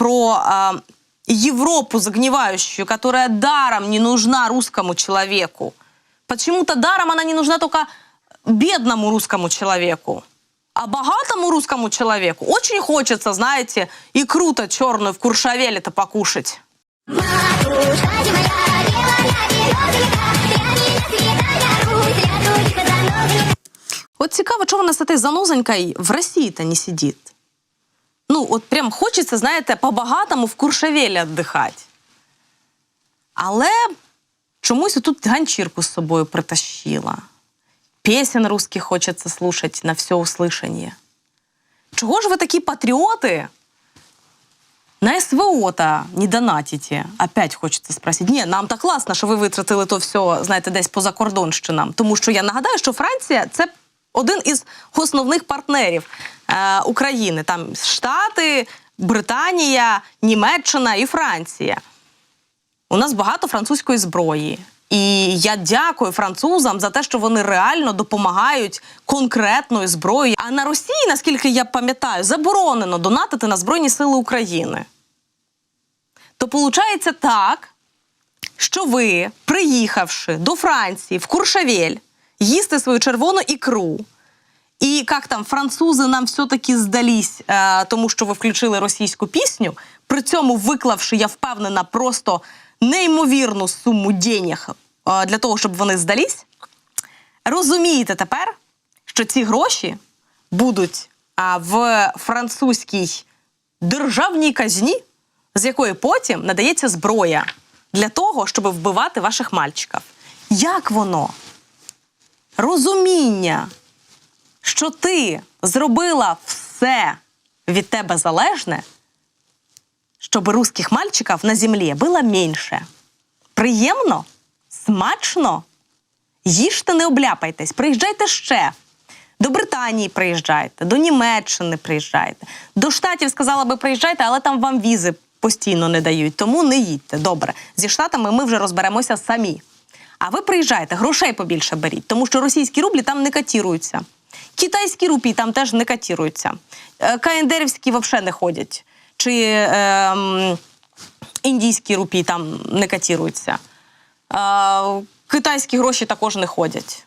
про а, Европу загнивающую, которая даром не нужна русскому человеку. Почему-то даром она не нужна только бедному русскому человеку. А богатому русскому человеку очень хочется, знаете, икру-то черную в Куршавеле-то покушать. Матушка ты моя, белая березовика, я не свидания русь, ряду дико занозы. От цікаво, чого вона з этой занозонькой в Росії-то не сидить. Ну, от прям хочеться, знаєте, по-багатому в Куршавелі віддихати. Але чомусь тут ганчірку з собою притащила. Песен русских хочеться слушать на все услышание. Чого ж ви такі патріоти? На СВО-то не донатите. Опять хочеться спросити. Ні, нам так класно, що ви витратили то все, знаєте, десь поза кордонщинам. Тому що я нагадаю, що Франція це один із основних партнерів е, України. Там Штати, Британія, Німеччина і Франція. У нас багато французької зброї. І я дякую французам за те, що вони реально допомагають конкретною зброєю. А на Росії, наскільки я пам'ятаю, заборонено донатити на Збройні Сили України. То виходить так, що ви, приїхавши до Франції в Куршавель, їсти свою червону ікру. І як там французи нам все-таки здались, е, тому що ви включили російську пісню, при цьому виклавши, я впевнена, просто неймовірну суму денег е, для того, щоб вони здались. Розумієте тепер, що ці гроші будуть а, в французькій державній казні, з якої потім надається зброя для того, щоб вбивати ваших мальчиків. Як воно? Розуміння, що ти зробила все від тебе залежне, щоб русських мальчиків на землі було менше. Приємно? Смачно? Їжте, не обляпайтесь, приїжджайте ще. До Британії приїжджайте, до Німеччини приїжджайте. До Штатів сказала би приїжджайте, але там вам візи постійно не дають, тому не їдьте. Добре. Зі Штатами ми вже розберемося самі. А ви приїжджайте, грошей побільше беріть, тому що російські рублі там не катіруються. Китайські рупії там теж не катіруються. Е, КНДРівські взагалі не ходять. Чи е, індійські рупії там не катіруються. Е, китайські гроші також не ходять.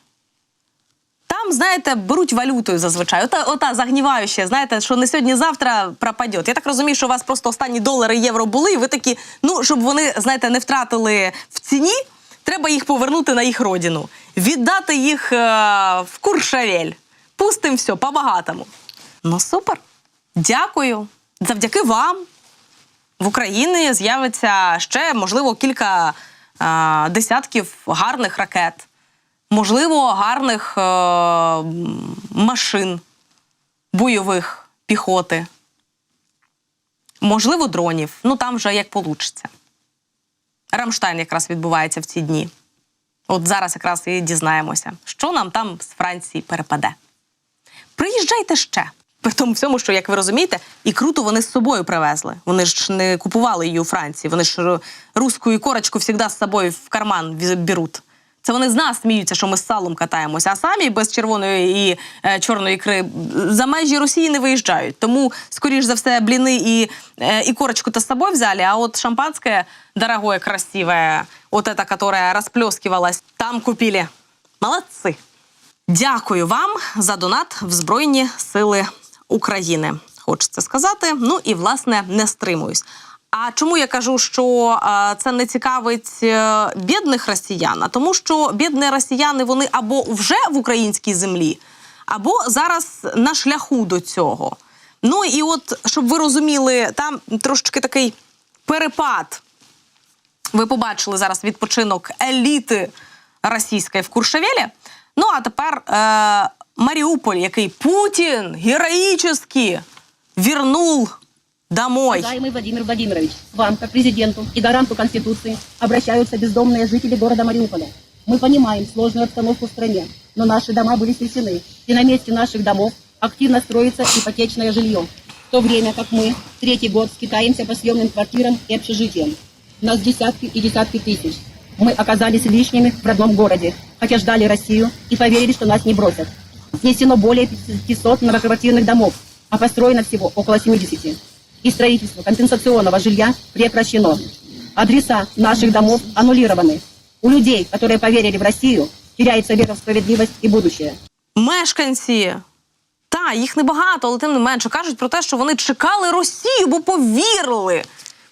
Там, знаєте, беруть валютою зазвичай. Ота, ота загніваюча, знаєте, що не сьогодні-завтра пропаде. Я так розумію, що у вас просто останні долари євро були, і ви такі, ну, щоб вони, знаєте, не втратили в ціні, треба їх повернути на їх родину. Віддати їх е, в Куршавель. Пустим все по-багатому. Ну, супер. Дякую. Завдяки вам в Україні з'явиться ще, можливо, кілька е, десятків гарних ракет, можливо, гарних е, машин бойових піхоти, можливо, дронів. Ну там вже як получиться. Рамштайн якраз відбувається в ці дні. От зараз якраз і дізнаємося, що нам там з Франції перепаде. Приїжджайте ще. При тому всьому, що, як ви розумієте, і круто вони з собою привезли. Вони ж не купували її у Франції. Вони ж ру- русську корочку завжди з собою в карман беруть. Це вони з нас сміються, що ми з салом катаємося, а самі без червоної і е, чорної ікри за межі Росії не виїжджають. Тому, скоріш за все, бліни і, е, і корочку то з собою взяли, а от шампанське дорогое, красивое, вот это, которое расплескивалось, там купили. Молодці! Дякую вам за донат в Збройні Сили України. Хочеться сказати. Ну і власне не стримуюсь. А чому я кажу, що це не цікавить е, бідних росіян? А тому, що бідні росіяни вони або вже в українській землі, або зараз на шляху до цього. Ну і от, щоб ви розуміли, там трошечки такий перепад ви побачили зараз відпочинок еліти російської в Куршавелі. Ну а тепер е, Маріуполь, який Путін героїчно вернув домой. Уважаемый Владимир Владимирович, к вам, как президенту и гаранту Конституции, обращаются бездомные жители города Мариуполя. Мы понимаем сложную обстановку в стране, но наши дома были снесены, и на месте наших домов активно строится ипотечное жилье. В то время как мы третий год скитаемся по съемным квартирам и общежитиям. Нас десятки и десятки тысяч. Мы оказались лишними в родном городе, хотя ждали Россию и поверили, что нас не бросят. Снесено более 500 многоквартирных домов, а построено всего около 70. и строительство компенсационного жилья прекращено. Адреса наших домов аннулированы. У людей, которые поверили в Россию, теряется вера в справедливость и будущее. Мешканці. Та, їх небагато, але тим не менше кажуть про те, що вони чекали Росію, бо повірили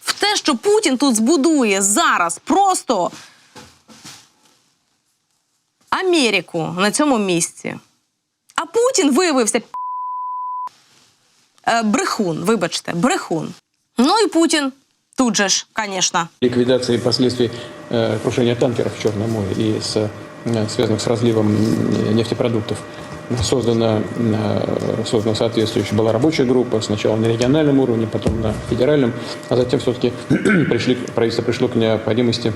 в те, що Путін тут збудує зараз просто Америку на цьому місці. А Путін виявився п- е, брехун, вибачте, брехун. Ну і Путін тут же ж, звісно. ликвидации последствий э, крушения танкеров в Черном море и с, э, связанных с разливом м, нефтепродуктов. Создана, э, создана соответствующая была рабочая группа, сначала на региональном уровне, потом на федеральном, а затем все-таки пришли, правительство пришло к необходимости э,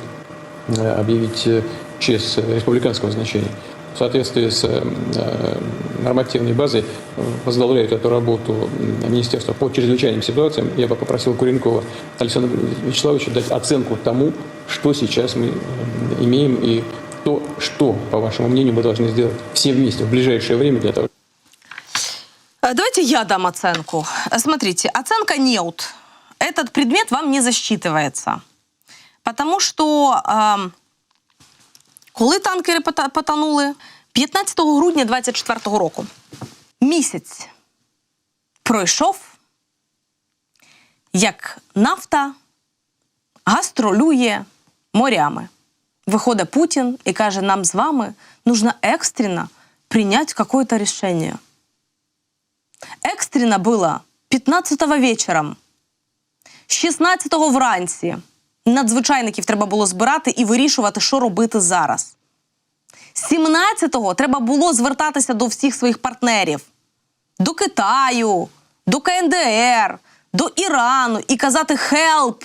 объявить э, ЧЕС республиканского значения. В соответствии с э, э, нормативной базой э, возглавляет эту работу Министерство по чрезвычайным ситуациям. Я бы попросил Куренкова Александра Вячеславовича дать оценку тому, что сейчас мы э, имеем и то, что, по вашему мнению, мы должны сделать все вместе в ближайшее время для того, Э, Давайте я дам оценку. Э, Смотрите, оценка неут. Этот предмет вам не засчитывается. Потому что эм, коли танкери пота- потонули? 15 грудня 24 року. Місяць пройшов, як нафта гастролює морями. Виходить Путін і каже, нам з вами нужно екстрено прийняти какое-то рішення. Экстренно было 15-го вечором, 16-го вранці. Надзвичайників треба було збирати і вирішувати, що робити зараз. 17-го треба було звертатися до всіх своїх партнерів, до Китаю, до КНДР, до Ірану і казати «Хелп!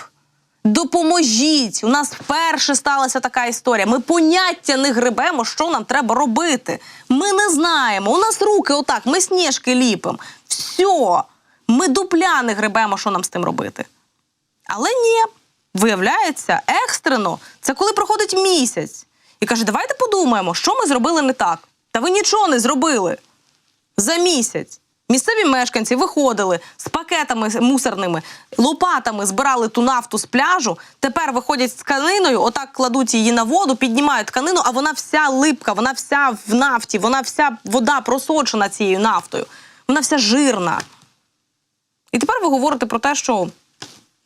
Допоможіть! У нас вперше сталася така історія. Ми поняття не гребемо, що нам треба робити. Ми не знаємо. У нас руки отак, ми сніжки ліпимо. Все. Ми дупля не гребемо, що нам з тим робити. Але ні, виявляється, екстрено це коли проходить місяць. І каже, давайте подумаємо, що ми зробили не так. Та ви нічого не зробили. За місяць місцеві мешканці виходили з пакетами мусорними, лопатами збирали ту нафту з пляжу. Тепер виходять з тканиною, отак кладуть її на воду, піднімають тканину, а вона вся липка, вона вся в нафті, вона вся вода просочена цією нафтою, вона вся жирна. І тепер ви говорите про те, що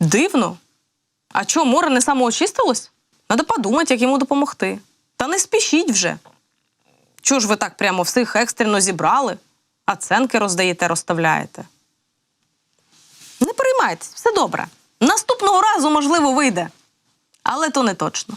дивно. А що, море не самоочистилось? Треба подумати, як йому допомогти. Та не спішіть вже. Чого ж ви так прямо всіх екстрено зібрали, а ценки роздаєте, розставляєте? Не переймайтесь, все добре. Наступного разу, можливо, вийде. Але то не точно.